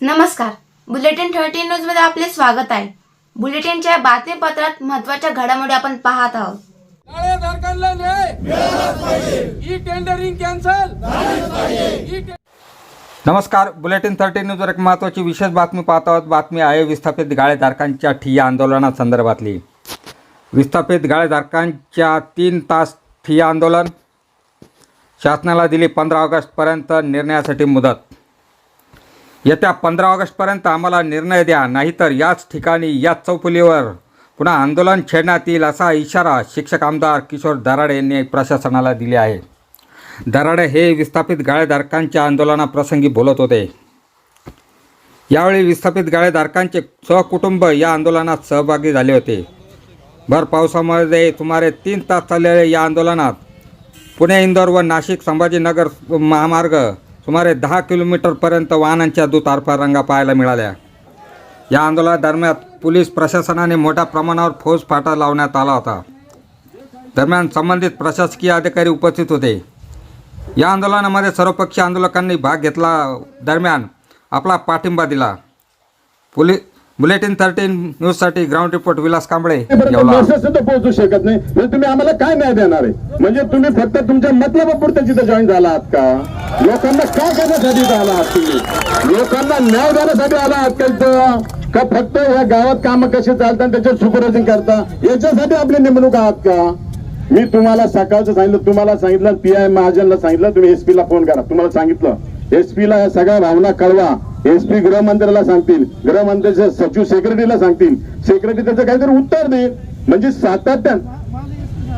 नमस्कार. Bulletin thirteen न्यूजमध्ये आपले स्वागत आहे. बुलेटिनच्या बातमीपत्रात महत्त्वाच्या घडामोडी आपण पाहत आहोत. नमस्कार. बुलेटिन थर्टीन न्यूजवर एक महत्त्वाची विशेष बातमी पाहत आहोत. बातमी आहे विस्थापित गाळेधारकांच्या ठिय्या आंदोलनासंदर्भातली विस्थापित गाळेधारकांच्या तीन तास ठिय्या आंदोलन. शासनाला दिली पंधरा ऑगस्टपर्यंत निर्णयासाठी मुदत. येत्या पंधरा ऑगस्टपर्यंत आम्हाला निर्णय द्या नाहीतर याच ठिकाणी याच चौफुलीवर. पुन्हा आंदोलन छेडण्यात येईल असा इशारा शिक्षक आमदार किशोर दराडे यांनी प्रशासनाला दिले आहे. दराडे हे विस्थापित गाळेधारकांच्या आंदोलनाप्रसंगी बोलत होते. यावेळी विस्थापित गाळेधारकांचे सहकुटुंब या आंदोलनात सहभागी झाले होते. भर पावसामध्ये सुमारे तीन तास चाललेल्या या आंदोलनात पुणे इंदोर व नाशिक संभाजीनगर महामार्ग सुमारे दहा किलोमीटरपर्यंत वाहनांच्या दुतारफा रंगा पाहायला मिळाल्या. या आंदोलनादरम्यान पोलीस प्रशासनाने मोठ्या प्रमाणावर फौज फाटा लावण्यात आला होता. दरम्यान संबंधित प्रशासकीय अधिकारी उपस्थित होते. या आंदोलनामध्ये सर्वपक्षीय आंदोलकांनी भाग घेतला. दरम्यान आपला पाठिंबा दिला. पुली बुलेटिन थर्टीन न्यूजसाठी ग्राउंड रिपोर्ट विलास कांबळे सुद्धा पोहोचू शकत नाही. म्हणजे तुम्ही आम्हाला काय न्याय देणार आहे? म्हणजे तुम्ही फक्त तुमच्या मतलबापुरतं तिथं जॉईन झाला आहात का? लोकांना काय करण्यासाठी आला आहात तुम्ही? लोकांना न्याय देण्यासाठी आला आहात का का फक्त या गावात काम कसे चालतात त्याच्यात सुपरवायझिंग करता? याच्यासाठी आपली नेमणूक आहात का? मी तुम्हाला सकाळचं सांगितलं तुम्हाला सांगितलं पी आय महाजनला सांगितलं तुम्ही एसपी ला फोन करा. तुम्हाला सांगितलं एसपी ला या सगळ्या भावना कळवा. एसपी गृहमंत्र्याला सांगतील गृहमंत्र्याचे सचिव सेक्रेटरीला सांगतील. सेक्रेटरी त्याचं काहीतरी उत्तर देईल. म्हणजे सातत्यानं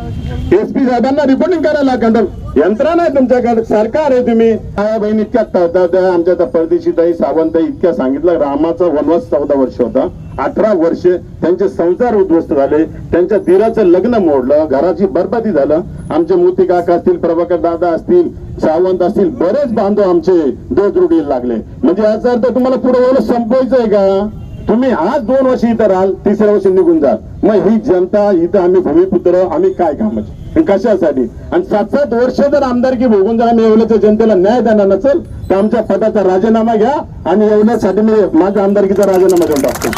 एस पी साहेबांना रिपोर्टिंग करायला लागणार यंत्रणा आहे तुमच्याकडे. सरकार आहे तुम्ही. आया बहीण इतक्या आमच्या परदेशीताई सावंत इतक्या सांगितलं. रामाचा वनवास चौदा वर्ष होता. अठरा वर्ष त्यांचे संसार उद्ध्वस्त झाले. त्यांच्या धीराचं लग्न मोडलं. घराची बरबादी झालं. आमचे मोती काका असतील प्रभाकर दादा असतील सावंत असतील बरेच बांधव आमचे दोन दोदरुडीला लागले. म्हणजे याचा अर्थ तुम्हाला पुढे संपवायचं आहे का? तुम्ही आज दोन वर्ष इथं राहाल तिसऱ्या वर्षी निघून जाल. मग ही जनता इथं आम्ही भूमिपुत्र आम्ही काय कामाचे? कशासाठी? आणि सात सात वर्ष जर आमदारकी भोगून जर आम्ही येवल्याच्या जनतेला न्याय देणार नसेल तर आमच्या पदाचा राजीनामा घ्या आणि येवल्यासाठी मी माझ्या आमदारकीचा राजीनामा देऊन टाकतो.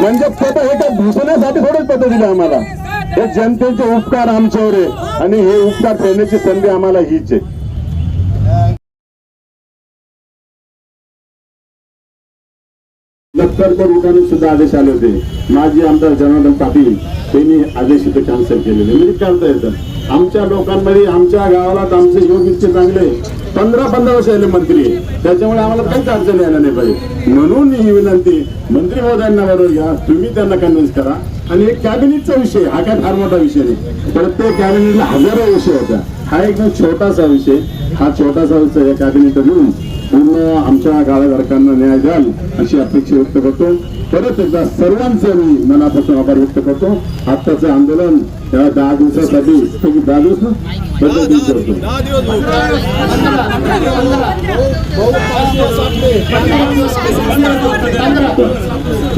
म्हणजे पद हे काय भूषणासाठी थोडंच पद दिलं आम्हाला. हे जनतेचे उपकार आमच्यावर आहे आणि हे उपकार फेडण्याची संधी आम्हाला हीच आहे. नक्करकर उठाने सुद्धा आदेश आले होते. माजी आमदार जनार्दन पाटील त्यांनी आदेश इथे कॅन्सल केलेले. म्हणजे करता येतं? आमच्या लोकांमध्ये आमच्या गावाला आमचे योग इतके चांगले पंधरा पंधरा वर्ष आले मंत्री. त्याच्यामुळे आम्हाला काहीच अडचण यायला नाही पाहिजे. म्हणून ही विनंती मंत्री महोदयांना बरोबर घ्या. तुम्ही त्यांना कन्व्हिन्स करा. आणि एक कॅबिनेटचा विषय हा काय फार मोठा विषय नाही. प्रत्येक कॅबिनेटला हजारो विषय होता हा एकदम छोटासा विषय. हा छोटासा विषय या कॅबिनेट घेऊन पूर्ण आमच्या गाळेधारकांना न्याय द्याल अशी अपेक्षा व्यक्त करतो. परत एकदा सर्वांचे मी मनापासून आभार व्यक्त करतो. आत्ताचं आंदोलन या दहा दिवसासाठी किती दहा दिवस पद्धती करतो.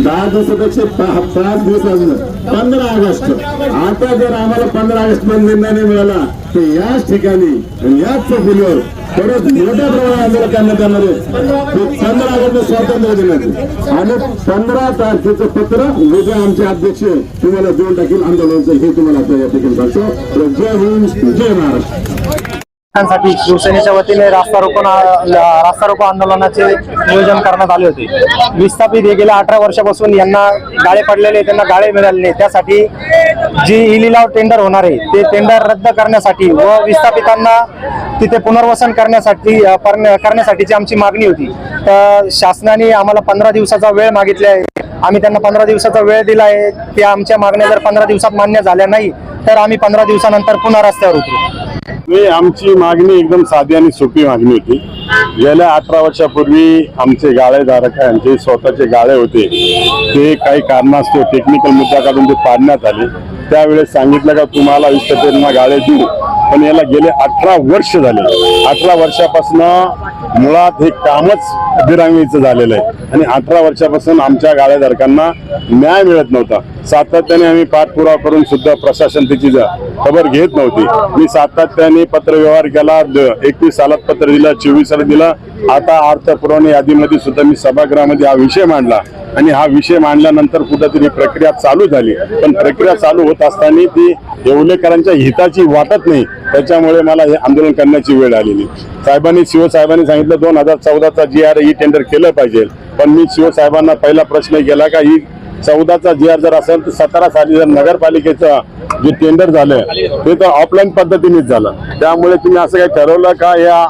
दहा दिवसापेक्षा पाच दिवस अजून पंधरा ऑगस्ट. आता जर आम्हाला पंधरा ऑगस्टमध्ये निर्णय नाही मिळाला तर याच ठिकाणी याच चौकीवर परत मोठ्या प्रमाणात आंदोलन करण्यात येणार आहे. पंधरा ऑगस्ट स्वातंत्र्य दिनाचे आणि पंधरा तारखेचं पत्र उद्या आमचे अध्यक्ष तुम्हाला देऊन टाकील. आंदोलनाचं हे तुम्हाला आता या ठिकाणी सांगतो. जय हिंद जय महाराष्ट्र. साठी शिवसेनेच्या वतीने रास्ता रोको रास्ता रोको आंदोलनाचे नियोजन करण्यात आले होते. विस्थापित हे गेल्या अठरा वर्षापासून यांना गाळे पडलेले त्यांना गाळे मिळाले त्यासाठी जी ई लिलाव टेंडर होणार आहे ते टेंडर रद्द करण्यासाठी व विस्थापितांना तिथे पुनर्वसन करण्यासाठी करण्या- करण्यासाठीची आमची मागणी होती. तर शासनाने आम्हाला पंधरा दिवसाचा वेळ मागितला आहे. आम्ही त्यांना पंधरा दिवसाचा वेळ दिला आहे. ते आमच्या मागण्या जर पंधरा दिवसात मान्य झाल्या नाही तर आम्ही पंधरा दिवसानंतर पुन्हा रस्त्यावर उतरू. नाही आमची मागणी एकदम साधी आणि सोपी मागणी होती. गेल्या अठरा वर्षापूर्वी आमचे गाळेधारक यांचे स्वतःचे गाळे होते. ते काही कारणास्तव टेक्निकल मुद्दा काढून ते पाडण्यात आले. त्यावेळेस सांगितलं का तुम्हाला विस्थापितांना गाळे देऊ. पण याला गेले अठरा वर्ष झाले. अठरा वर्षापासून मुळात हे कामच बिरांगीचं झालेलं आहे. आणि अठरा वर्षापासून आमच्या गाळेधारकांना न्याय मिळत नव्हता. सातत्याने आम्ही पाठपुरावा करून सुद्धा प्रशासन त्याची खबर घेत नव्हती. मी सातत्याने पत्रव्यवहार केला एकवीस सालात पत्र दिलं चोवीस सालात दिलं. आता अर्थ पुरवणी यादीमध्ये सुद्धा मी सभागृहामध्ये हा विषय मांडला. आणि हा विषय मांडल्यानंतर कुठंतरी प्रक्रिया चालू झाली. पण प्रक्रिया चालू होत असताना ती येवलेकरांच्या हिताची वाटत नाही. त्याच्यामुळे मला हे आंदोलन करण्याची वेळ आलेली. साहेबांनी शिवसाहेबांनी सांगितलं दोन हजार चौदाचा जी आर ई टेंडर केलं पाहिजे. पण मी शिवसाहेबांना पहिला प्रश्न केला का ही चौदाचा जी आर जर असेल तर सतरा साली जर नगरपालिकेचं जे टेंडर झालं ते तर ऑफलाईन पद्धतीनेच झालं. त्यामुळे तुम्ही असं काही ठरवलं का या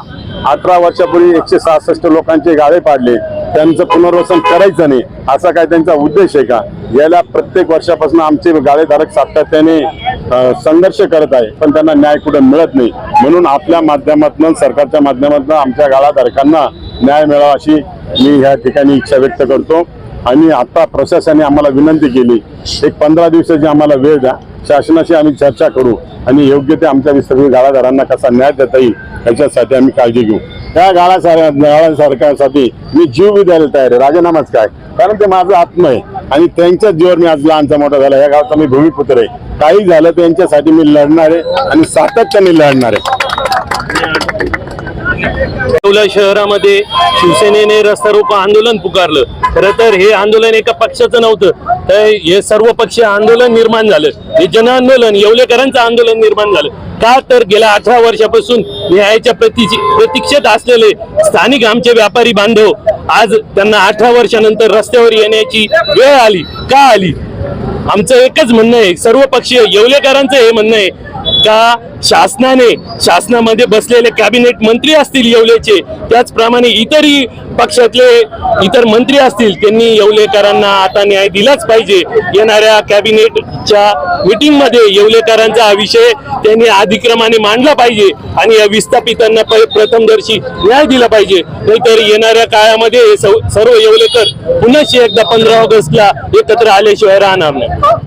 अठरा वर्षापूर्वी एकशे सहासष्ट लोकांचे गाळे पाडले त्यांचं पुनर्वसन करायचं नाही असा काय त्यांचा उद्देश आहे का? गेल्या प्रत्येक वर्षापासून आमचे गाळेधारक सातत्याने संघर्ष करत आहे पण त्यांना न्याय कुठे मिळत नाही. म्हणून आपल्या माध्यमातून सरकारच्या माध्यमातून आमच्या गाळाधारकांना न्याय मिळावा अशी मी ह्या ठिकाणी इच्छा व्यक्त करतो. आणि आता प्रशासनाने आम्हाला विनंती केली एक पंधरा दिवसाची आम्हाला वेळ द्या. शासनाशी आम्ही चर्चा करू आणि योग्य ते आमच्या विस्थापित गाळादारांना कसा न्याय देता येईल याच्यासाठी आम्ही काळजी घेऊ. त्या गाळा गाळा सरकारसाठी मी जीव बी द्यायला तयार आहे. राजीनामाच काय? कारण ते माझं आत्म आहे आणि त्यांच्याच जीवर मी आज लहानचा मोठा झाला. या गावचा मी भूमिपुत्र आहे. काही झालं त्यांच्यासाठी मी लढणार आहे आणि सातत्याने लढणार आहे. येवला शहरामध्ये शिवसेनेने रस्ता रोको आंदोलन पुकारलं. खरं तर हे आंदोलन एका पक्षाचं नव्हतं. तर हे सर्व पक्षीय आंदोलन निर्माण झालं. हे जन आंदोलन येवलेकरांचं आंदोलन निर्माण झालं. का तर गेल्या अठरा वर्षापासून न्यायाच्या प्रतीची प्रतीक्षेत असलेले स्थानिक आमचे व्यापारी बांधव आज त्यांना अठरा वर्षानंतर रस्त्यावर येण्याची वेळ आली. का आली? आमचं एकच म्हणणं आहे सर्व पक्षीय येवलेकरांचं हे म्हणणं आहे का शासनाने शासनामध्ये बसलेले कॅबिनेट मंत्री असतील येवलेचे त्याचप्रमाणे इतरही पक्षातले इतर मंत्री असतील त्यांनी येवलेकरांना आता न्याय दिलाच पाहिजे. येणाऱ्या कॅबिनेटच्या मिटिंगमध्ये येवलेकरांचा हा विषय त्यांनी अधिक्रमाने मांडला पाहिजे आणि या विस्थापितांना प्रथमदर्शी न्याय दिला पाहिजे. नाहीतर येणाऱ्या काळामध्ये सर्व येवलेकर पुन्हा एकदा पंधरा ऑगस्टला एकत्र आल्याशिवाय राहणार नाही.